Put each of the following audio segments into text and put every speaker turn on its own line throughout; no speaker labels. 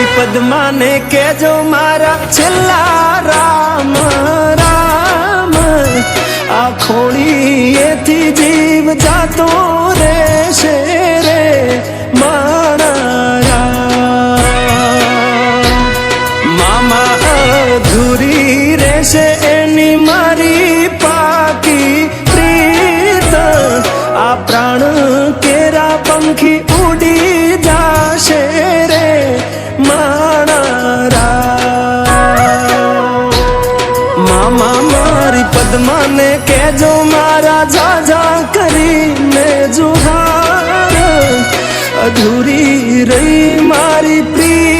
મારી પદ્માને કેજો મારા છેલ્લા રામ રામ. આ ખોળીએથી જીવ જાતો કેજો મારા જાજા કરીને જુહાર અધૂરી રહી મારી પ્રીતડી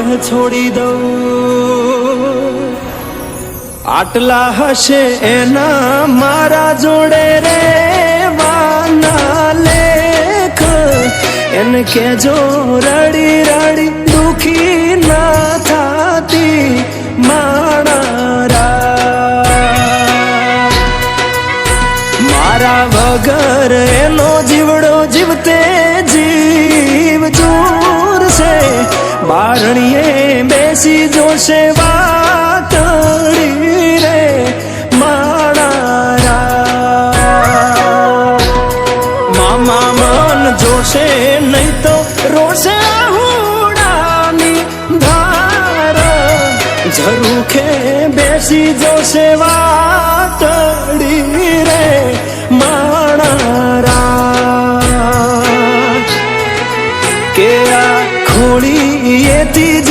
દેહ છોડી દઉં. આટલા હશે એના મારા જોડે રે, વાના લેખ. એને કેજો રડી રડી, દુખી ના થાતી મારા વગર એનો જીવડો જીવતે મામા મન જોશે, નહીં તો રોશે હુડાની ધાર. ઝરૂખે બેસી જોશે વાતડી રે માણારા. કે આ ખોળીએથી જીવ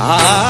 આ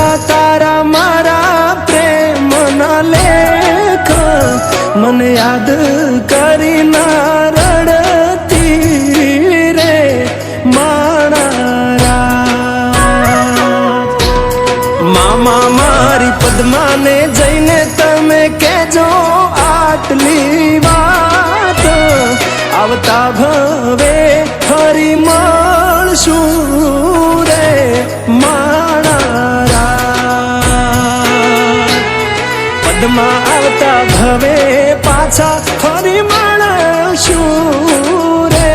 મને યાદ કરી ના રડતી રે માણારા. મામા મારી પદ્માને જઈને તમે કેજો આટલી વાત. આવતા ભવે ફરી મળશું રે માણા ઘરમાં આવતા હવે પાછા ફરી માણશું રે.